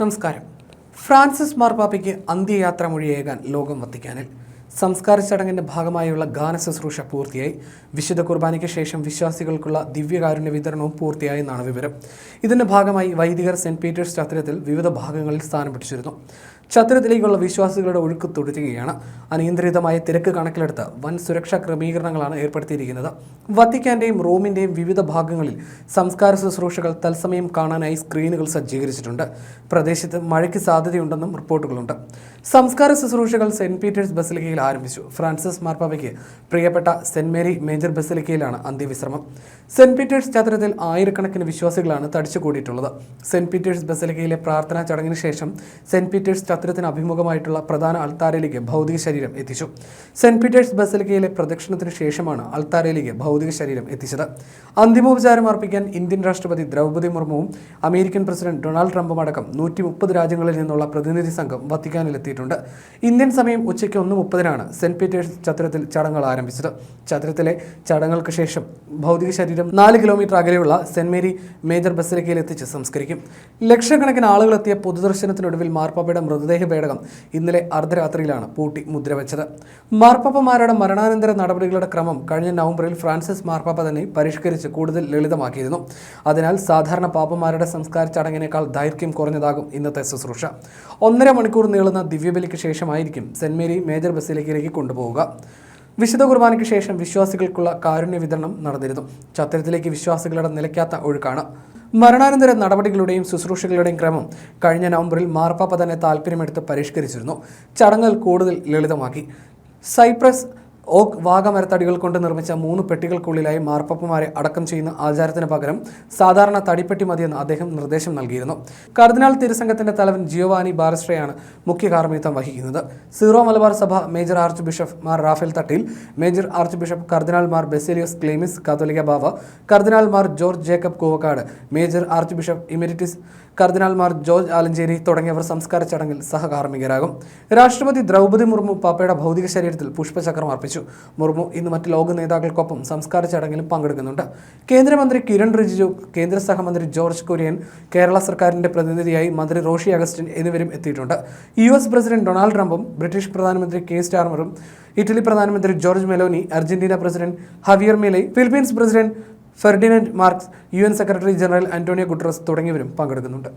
നമസ്കാരം. ഫ്രാൻസിസ് മാർപ്പാപ്പയ്ക്ക് അന്ത്യയാത്ര മൊഴിയേകാൻ ലോകം വത്തിക്കാനിൽ. സംസ്കാര ചടങ്ങിന്റെ ഭാഗമായുള്ള ഗാന ശുശ്രൂഷ പൂർത്തിയായി. വിശുദ്ധ കുർബാനയ്ക്ക് ശേഷം വിശ്വാസികൾക്കുള്ള ദിവ്യകാരുണ്യ വിതരണവും പൂർത്തിയായെന്നാണ് വിവരം. ഇതിന്റെ ഭാഗമായി വൈദികർ സെന്റ് പീറ്റേഴ്സ് ചത്രത്തിൽ വിവിധ ഭാഗങ്ങളിൽ സ്ഥാനം പിടിച്ചിരുന്നു. ചത്രത്തിലേക്കുള്ള വിശ്വാസികളുടെ ഒഴുക്ക് തുടരുകയാണ്. അനിയന്ത്രിതമായ തിരക്ക് കണക്കിലെടുത്ത് വൻ സുരക്ഷാ ക്രമീകരണങ്ങളാണ് ഏർപ്പെടുത്തിയിരിക്കുന്നത്. വത്തിക്കാന്റെയും റോമിന്റെയും വിവിധ ഭാഗങ്ങളിൽ സംസ്കാര ശുശ്രൂഷകൾ തത്സമയം കാണാനായി സ്ക്രീനുകൾ സജ്ജീകരിച്ചിട്ടുണ്ട്. പ്രദേശത്ത് മഴയ്ക്ക് സാധ്യതയുണ്ടെന്നും റിപ്പോർട്ടുകളുണ്ട്. സംസ്കാര ശുശ്രൂഷകൾ സെന്റ് പീറ്റേഴ്സ് ബസിലിക്കയിൽ ആരംഭിച്ചു. ഫ്രാൻസിസ് മാർപ്പാപ്പയ്ക്ക് പ്രിയപ്പെട്ട സെന്റ് മേരി മേജർ ബസിലിക്കയിലാണ് അന്ത്യവിശ്രമം. സെന്റ് പീറ്റേഴ്സ് ചതുരത്തിൽ ആയിരക്കണക്കിന് വിശ്വാസികളാണ് തടിച്ചുകൂടിയിട്ടുള്ളത്. സെന്റ് പീറ്റേഴ്സ് ബസിലിക്കയിലെ പ്രാർത്ഥനാ ചടങ്ങിന് ശേഷം സെന്റ് പീറ്റേഴ്സ് ചതുരത്തിന് അഭിമുഖമായിട്ടുള്ള പ്രധാന അൾത്താരയിലേക്ക് ഭൗതിക ശരീരം എത്തിച്ചു. സെന്റ് പീറ്റേഴ്സ് ബസിലിക്കയിലെ പ്രദക്ഷിണത്തിന് ശേഷമാണ് അൾത്താരയിലേക്ക് ഭൗതിക ശരീരം എത്തിച്ചത്. അന്തിമോപചാരം അർപ്പിക്കാൻ ഇന്ത്യൻ രാഷ്ട്രപതി ദ്രൗപദി മുർമുവും അമേരിക്കൻ പ്രസിഡന്റ് ഡൊണാൾഡ് ട്രംപും അടക്കം നൂറ്റി മുപ്പത് രാജ്യങ്ങളിൽ നിന്നുള്ള പ്രതിനിധി സംഘം വത്തിക്കാനിലെത്തിയിട്ടുണ്ട്. ഇന്ത്യൻ സമയം ഉച്ചയ്ക്ക് ഒന്ന് മുപ്പതിനാണ്. സെന്റ് പീറ്റേഴ്സ് ചതുരത്തിൽ ചടങ്ങുകൾ ആരംഭിച്ചത്. ചതുരത്തിലെ ചടങ്ങുകൾക്ക് ശേഷം ഭൗതിക ശരീരം നാല് കിലോമീറ്റർ അകലെയുള്ള സെന്റ് മേരി മേജർ ബസിലിക്കയിൽ എത്തിച്ച് സംസ്കരിക്കും. ലക്ഷക്കണക്കിന് ആളുകൾ എത്തിയ പൊതുദർശനത്തിനൊടുവിൽ മാർപ്പാപ്പയുടെ മൃതദേഹ പേടകം ഇന്നലെ അർദ്ധരാത്രിയിലാണ് പൂട്ടി മുദ്രവെച്ചത്. മാർപ്പാപ്പമാരുടെ മരണാനന്തര നടപടികളുടെ ക്രമം കഴിഞ്ഞ നവംബറിൽ ഫ്രാൻസിസ് മാർപ്പാപ്പ തന്നെ പരിഷ്കരിച്ച് കൂടുതൽ ലളിതമാക്കിയിരുന്നു. അതിനാൽ സാധാരണ പാപ്പമാരുടെ സംസ്കാര ചടങ്ങിനേക്കാൾ ദൈർഘ്യം കുറഞ്ഞതാകും ഇന്നത്തെ ശുശ്രൂഷ. ഒന്നര മണിക്കൂർ നീളുന്ന ദിവ്യബലിക്ക് ശേഷമായിരിക്കും സെന്റ് മേരി മേജർ ബസിലിക്കയിലേക്ക് കൊണ്ടുപോവുക. വിശുദ്ധ കുർബാനയ്ക്ക് ശേഷം വിശ്വാസികൾക്കുള്ള കാരുണ്യ വിതരണം നടന്നിരുന്നു. ചത്രത്തിലേക്ക് വിശ്വാസികളുടെ നിലയ്ക്കാത്ത ഒഴുക്കാണ്. മരണാനന്തര നടപടികളുടെയും ശുശ്രൂഷകളുടെയും ക്രമം കഴിഞ്ഞ നവംബറിൽ മാർപ്പാപ്പ തന്നെ താല്പര്യമെടുത്ത് പരിഷ്കരിച്ചിരുന്നു. ചടങ്ങുകൾ കൂടുതൽ ലളിതമാക്കി. സൈപ്രസ് ഓക്ക് വാഗമരത്തടികൾ കൊണ്ട് നിർമ്മിച്ച മൂന്ന് പെട്ടികൾക്കുള്ളിലായി മാർപ്പപ്പമാരെ അടക്കം ചെയ്യുന്ന ആചാരത്തിന് പകരം സാധാരണ തടിപ്പെട്ടി മതിയെന്ന് അദ്ദേഹം നിർദ്ദേശം നൽകിയിരുന്നു. കർദിനാൾ തിരുസംഘത്തിന്റെ തലവൻ ജിയോവാനി ബാരസ്ട്രയാണ് മുഖ്യ കാർമ്മിത്വം വഹിക്കുന്നത്. സീറോ മലബാർ സഭ major archbishop Mar Raphael Thattil major archbishop കർദിനാൾ മാർ ബെസേലിയസ് ക്ലേമിസ് കാതോലിക ബാവ കർദിനാൾ Mar George Jacob Koovakad major archbishop emeritus കർദിനാൾമാർ George Alencherry തുടങ്ങിയവർ സംസ്കാര ചടങ്ങിൽ സഹകാർമ്മികരാകും. രാഷ്ട്രപതി ദ്രൗപദി മുർമു പാപ്പയുടെ ഭൗതിക ശരീരത്തിൽ പുഷ്പചക്രം അർപ്പിച്ചു. മുർമു ഇന്ന് മറ്റ് ലോക നേതാക്കൾക്കൊപ്പം സംസ്കാര ചടങ്ങിലും പങ്കെടുക്കുന്നുണ്ട്. കേന്ദ്രമന്ത്രി കിരൺ റിജിജു കേന്ദ്ര സഹമന്ത്രി ജോർജ് കുര്യൻ കേരള സർക്കാരിന്റെ പ്രതിനിധിയായി മന്ത്രി റോഷി അഗസ്റ്റിൻ എന്നിവരും എത്തിയിട്ടുണ്ട്. യു എസ് പ്രസിഡന്റ് ഡൊണാൾഡ് ട്രംപും ബ്രിട്ടീഷ് പ്രധാനമന്ത്രി കെ സ്റ്റാർമറും ഇറ്റലി പ്രധാനമന്ത്രി Giorgia Meloni Argentina president Javier Milei Philippines president Ferdinand Marcos UN secretary general Antonio Guterres തുടങ്ങിയവരും പങ്കെടുക്കുന്നുണ്ട്.